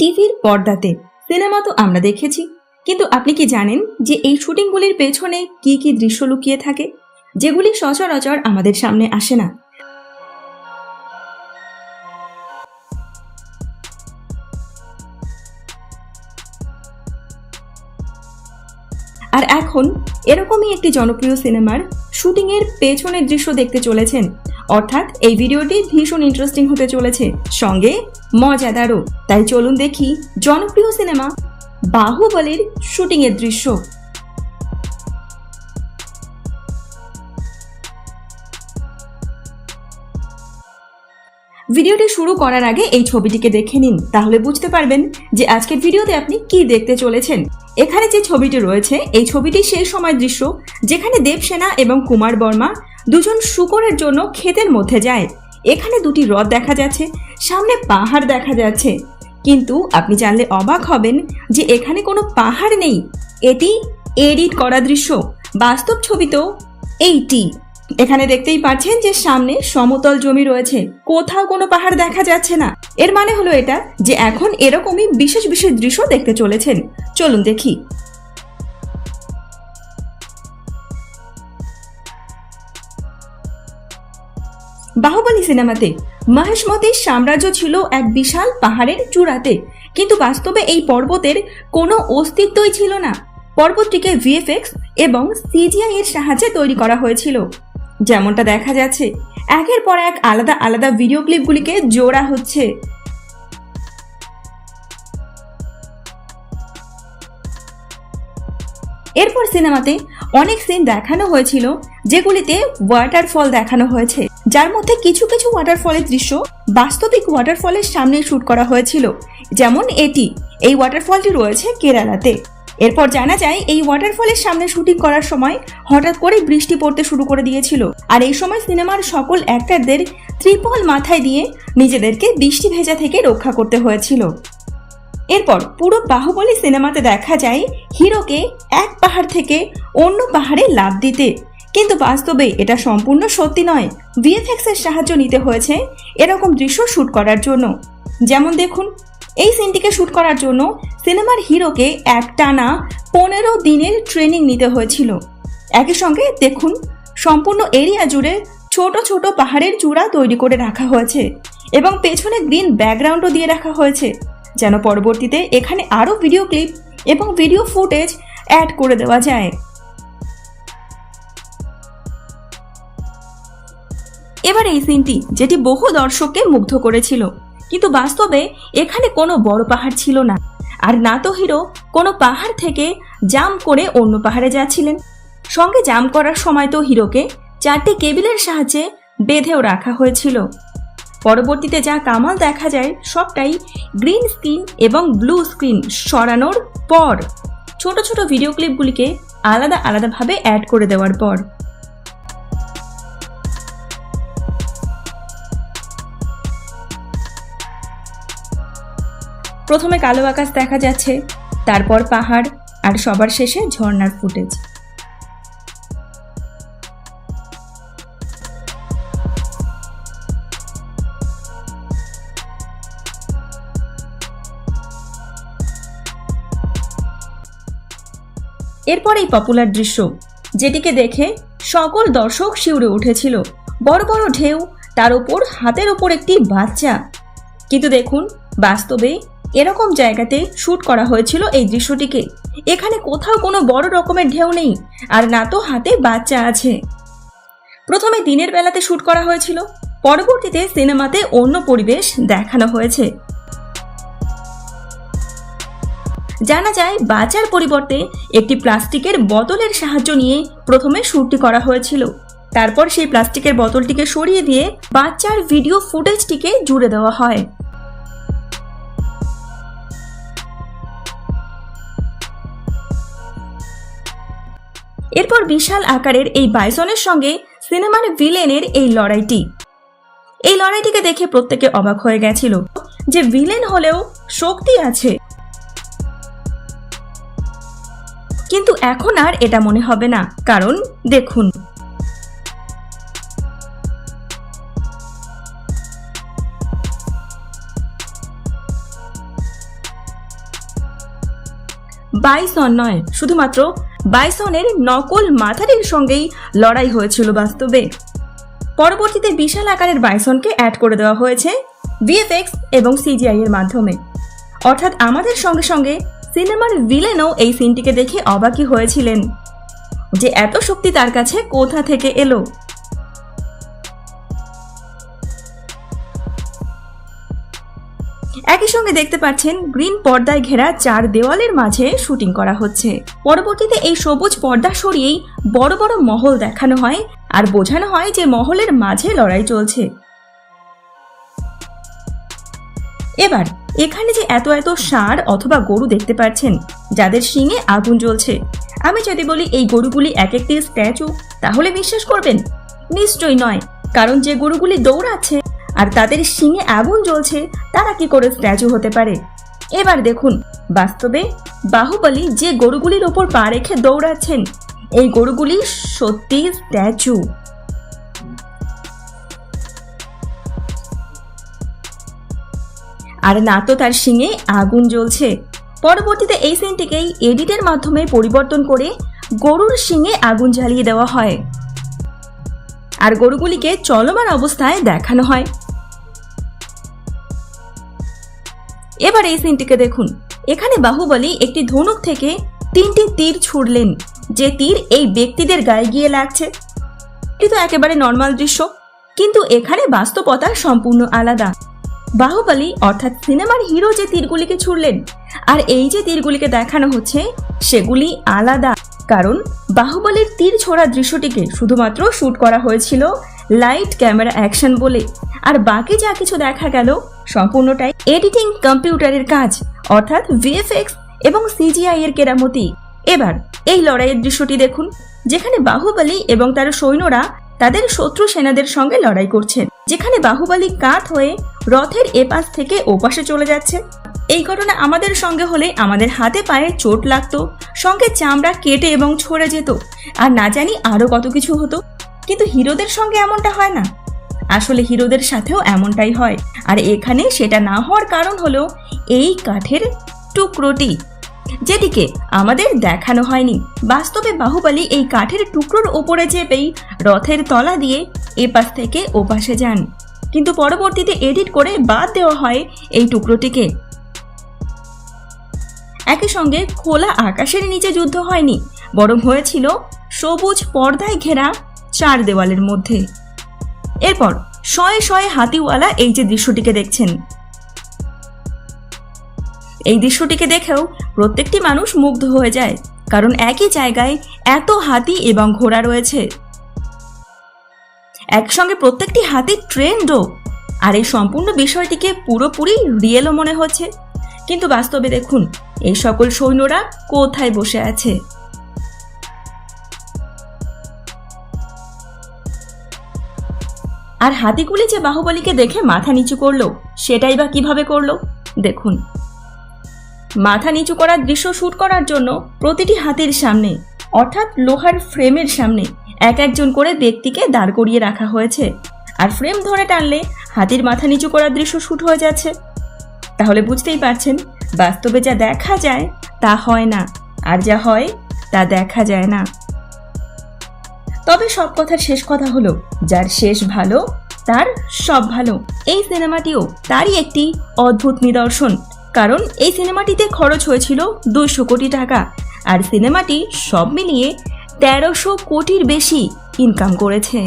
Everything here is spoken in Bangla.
টিভির পর্দাতে। সিনেমা তো আমরা দেখেছি। কিন্তু আপনি কি জানেন যে এই শুটিংগুলির পেছনে কি কি দৃশ্য লুকিয়ে থাকে? যেগুলি সচরাচর আমাদের সামনে আসে না। আর এখন এরকমই একটি জনপ্রিয় সিনেমার শুটিংয়ের পেছনের দৃশ্য দেখতে চলেছেন। অর্থাৎ এই ভিডিওটি ভীষণ ইন্টারেস্টিং হতে চলেছে। সঙ্গে মজাদারও তাই চলুন দেখি জনপ্রিয় সিনেমা বাহুবলীর শুটিংয়ের দৃশ্য। ভিডিওটি শুরু করার আগে এই ছবিটিকে দেখে নিন, তাহলে বুঝতে পারবেন যে আজকের ভিডিওতে আপনি কি দেখতে চলেছেন। এখানে যে ছবিটি রয়েছে, এই ছবিটি সেই সময় দৃশ্য যেখানে দেবসেনা এবং কুমার বর্মা দুজন শুকরের জন্য ক্ষেতের মধ্যে যায়। এখানে দুটি হ্রদ দেখা যাচ্ছে সামনে পাহাড় দেখা যাচ্ছে। কিন্তু আপনি জানলে অবাক হবেন যে এখানে কোনো পাহাড় নেই। এটি এডিট করা দৃশ্য। বাস্তব ছবি তো এইটি। এখানে দেখতেই পাচ্ছেন যে সামনে সমতল জমি রয়েছে। কোথাও কোনো পাহাড় দেখা যাচ্ছে না। এর মানে হলো এটা যে এখন এরকমই বিশেষ বিশেষ দৃশ্য দেখতে চলেছেন। চলুন দেখি। বাহুবলী সিনেমাতে মহেশমতির সাম্রাজ্য ছিল এক বিশাল পাহাড়ের চূড়াতে। কিন্তু বাস্তবে এই পর্বতের কোনো অস্তিত্বই ছিল না। পর্বতটিকে ভিএফএক্স এবং সিজিআই এর সাহায্যে তৈরি করা হয়েছিল। যেমনটা দেখা যাচ্ছে, একের পর এক আলাদা আলাদা ভিডিও ক্লিপগুলিকে জোড়া হচ্ছে। এরপর সিনেমাতে অনেক সিন দেখানো হয়েছিল, যেগুলিতে ওয়াটারফল দেখানো হয়েছে। যার মধ্যে কিছু কিছু ওয়াটারফলের দৃশ্য বাস্তবিক ওয়াটারফলের সামনে শুট করা হয়েছিল। যেমন এটি, এই ওয়াটারফলটি রয়েছে কেরালাতে। এরপর জানা যায়, এই ওয়াটারফলের সামনে শুটিং করার সময় হঠাৎ করে বৃষ্টি পড়তে শুরু করে দিয়েছিল। আর এই সময় সিনেমার সকল অ্যাক্টরদের ত্রিপল মাথায় দিয়ে নিজেদেরকে বৃষ্টি ভেজা থেকে রক্ষা করতে হয়েছিল। এরপর পুরো বাহুবলী সিনেমাতে দেখা যায়, হিরোকে এক পাহাড় থেকে অন্য পাহাড়ে লাভ দিতে। কিন্তু বাস্তবে এটা সম্পূর্ণ সত্যি নয়। ভিএফএক্স এর সাহায্য নিতে হয়েছে এরকম দৃশ্য শুট করার জন্য। যেমন দেখুন, এই সিনটিকে শুট করার জন্য সিনেমার হিরোকে একটানা পনেরো দিনের ট্রেনিং নিতে হয়েছিল। একই সঙ্গে দেখুন, সম্পূর্ণ এরিয়া জুড়ে ছোট ছোট পাহাড়ের চূড়া তৈরি করে রাখা হয়েছে এবং পেছনে গ্রিন ব্যাকগ্রাউন্ডও দিয়ে রাখা হয়েছে। যেন পরবর্তীতে এখানে আরও ভিডিও ক্লিপ এবং ভিডিও ফুটেজ অ্যাড করে দেওয়া যায়। এবার এই সিনটি, যেটি বহু দর্শককে মুগ্ধ করেছিল। কিন্তু বাস্তবে এখানে কোনো বড় পাহাড় ছিল না। আর না তো হিরো কোনো পাহাড় থেকে জাম করে অন্য পাহাড়ে যাচ্ছিলেন। সঙ্গে জাম করার সময় তো হিরোকে চারটি কেবিলের সাহায্যে বেঁধেও রাখা হয়েছিল। পরবর্তীতে যা কামাল দেখা যায়, সবটাই গ্রিন স্ক্রিন এবং ব্লু স্ক্রিন সরানোর পর। ছোট ছোট ভিডিও ক্লিপগুলিকে আলাদা আলাদাভাবে অ্যাড করে দেওয়ার পর। প্রথমে কালো আকাশ দেখা যাচ্ছে, তারপর পাহাড় আর সবার শেষে ঝর্ণার ফুটেজ। এরপর এই পপুলার দৃশ্য, যেটিকে দেখে সকল দর্শক শিউরে উঠেছিল। বড় বড় ঢেউ, তার উপর হাতের ওপর একটি বাচ্চা। কিন্তু দেখুন, বাস্তবে এরকম জায়গাতে শ্যুট করা হয়েছিল এই দৃশ্যটিকে। এখানে কোথাও কোনো বড় রকমের ঢেউ নেই, আর না তো হাতে বাচ্চা আছে। প্রথমে দিনের বেলাতে শুট করা হয়েছিল, পরবর্তীতে সিনেমাতে অন্য পরিবেশ দেখানো হয়েছে। জানা যায়, বাচ্চার পরিবর্তে একটি প্লাস্টিকের বোতলের সাহায্য নিয়ে প্রথমে শ্যুটটি করা হয়েছিল। তারপর সেই প্লাস্টিকের বোতলটিকে সরিয়ে দিয়ে বাচ্চার ভিডিও ফুটেজটিকে জুড়ে দেওয়া হয়। এরপর বিশাল আকারের এই বাইসনের সঙ্গে সিনেমার ভিলেনের এই লড়াইটি। এই লড়াইটিকে দেখে প্রত্যেকে অবাক হয়ে গেছিল যে ভিলেন হলেও শক্তি আছে। কিন্তু এখন আর এটা মনে হবে না, কারণ দেখুন। বাইসন নয়, শুধুমাত্র বাইসনের নকল মাথারির সঙ্গেই লড়াই হয়েছিল বাস্তবে। পরবর্তীতে বিশাল আকারের বাইসনকে অ্যাড করে দেওয়া হয়েছে ভিএফএক্স এবং সিজিআই এর মাধ্যমে। অর্থাৎ আমাদের সঙ্গে সঙ্গে সিনেমার ভিলেনও এই সিনটিকে দেখে অবাকি হয়েছিলেন। যে এত শক্তি তার কাছে কোথা থেকে এলো? একই সঙ্গে দেখতে পাচ্ছেন গ্রিন পর্দায় ঘেরা চার দেওয়ালের মাঝে শুটিং করা হচ্ছে। পরবর্তীতে এই সবুজ পর্দা সরিয়েই বড় বড় মহল দেখানো হয় আর বোঝানো হয় যে মহলের মাঝে লড়াই চলছে। এবার, এখানে যে এত এত ষাঁড় অথবা গরু দেখতে পাচ্ছেন, যাদের শিঙে আগুন জ্বলছে। আমি যদি বলি এই গরুগুলি এক একটি স্ট্যাচু, তাহলে বিশ্বাস করবেন? নিশ্চয়ই নয়, কারণ যে গরুগুলি দৌড়াচ্ছে আর তাদের শিঙে আগুন জ্বলছে, তারা কি করে স্ট্যাচু হতে পারে? এবার দেখুন, বাস্তবে বাহুবলী যে গরুগুলির ওপর পা রেখে দৌড়াচ্ছেন, এই গরুগুলি সত্যি স্ট্যাচু। আর না তো তার শিঙে আগুন জ্বলছে। পরবর্তীতে এই সিনটিকেই এডিটের মাধ্যমে পরিবর্তন করে গরুর শিঙে আগুন জ্বালিয়ে দেওয়া হয়। আর গরুগুলিকে চলমান অবস্থায় দেখানো হয়। এবার এই সিনটিকে দেখুন। এখানে বাহুবলী একটি ধনুক থেকে তিনটি তীর ছুড়লেন, যে তীর এই ব্যক্তিদের গায়ে গিয়ে লাগছে। এটি তো একেবারে নর্মাল দৃশ্য, কিন্তু এখানে বাস্তবতা সম্পূর্ণ আলাদা। বাহুবলী অর্থাৎ সিনেমার হিরো যে তীরগুলিকে ছুড়লেন, আর এই যে তীরগুলিকে দেখানো হচ্ছে, সেগুলি আলাদা। কারণ বাহুবলীর তীর ছোড়া দৃশ্যটিকে শুধুমাত্র শুট করা হয়েছিল লাইট ক্যামেরা অ্যাকশন বলে, আর বাকি যা কিছু দেখা গেল সম্পূর্ণটাই এডিটিং কম্পিউটারের কাজ, অর্থাৎ ভিএফএক্স এবং সিজিআই এর কেরামতি। এবার, এই লড়াইয়ের দৃশ্যটি দেখুন, যেখানে বাহুবলী এবং তার সৈন্যরা তাদের শত্রু সেনাদের সঙ্গে লড়াই করছেন, যেখানে বাহুবলী কাত হয়ে রথের এপাশ থেকে ওপাশে চলে যাচ্ছে। এই ঘটনা আমাদের সঙ্গে হলে আমাদের হাতে পায়ে চোট লাগত, সঙ্গে চামড়া কেটে এবং ছড়ে যেত, আর না জানি আরও কত কিছু হতো। কিন্তু হিরোদের সঙ্গে এমনটা হয় না। আসলে হিরোদের সাথেও এমনটাই হয়। আর এখানে সেটা না হওয়ার কারণ হলো এই কাঠের টুকরোটি, যেটিকে আমাদের দেখানো হয়নি। বাস্তবে বাহুবলী এই কাঠের টুকরোর ওপরে চেপেই রথের তলা দিয়ে এপাশ থেকে ওপাশে যান। কিন্তু পরবর্তীতে এডিট করে বাদ দেওয়া হয় এই টুকরোটিকে। একই সঙ্গে খোলা আকাশের নিচে যুদ্ধ হয়নি, বরং হয়েছিল সবুজ পর্দায় ঘেরা চার দেওয়ালের মধ্যে। এরপর শয়ে শয়ে হাতিওয়ালা এই যে দৃশ্যটিকে দেখছেন। এই দৃশ্যটিকে দেখেও প্রত্যেকটি মানুষ মুগ্ধ হয়ে যায়, কারণ একই জায়গায় এত হাতি এবং ঘোড়া রয়েছে। একসঙ্গে প্রত্যেকটি হাতি ট্রেন্ডও আর এই সম্পূর্ণ বিষয়টিকে পুরোপুরি রিয়েলও মনে হচ্ছে। কিন্তু বাস্তবে দেখুন, এই সকল সৈন্যরা কোথায় বসে আছে? আর হাতিগুলি যে বাহুবলীকে দেখে মাথা নিচু করল, সেটাই বা কীভাবে করল? দেখুন। মাথা নিচু করার দৃশ্য শ্যুট করার জন্য প্রতিটি হাতির সামনে, অর্থাৎ লোহার ফ্রেমের সামনে, এক একজন করে ব্যক্তিকে দাঁড় করিয়ে রাখা হয়েছে। আর ফ্রেম ধরে টানলে হাতির মাথা নিচু করার দৃশ্য শ্যুট হয়ে যাচ্ছে। তাহলে বুঝতেই পারছেন, বাস্তবে যা দেখা যায় তা হয় না, আর যা হয় তা দেখা যায় না। তবে সব কথার শেষ কথা হলো, যার শেষ ভালো, তার সব ভালো। এই সিনেমাটিও তারই একটি অদ্ভুত নিদর্শন। কারণ এই সিনেমাটিতে খরচ হয়েছিল দুশো কোটি টাকা, আর সিনেমাটি সব মিলিয়ে তেরোশো কোটির বেশি ইনকাম করেছে।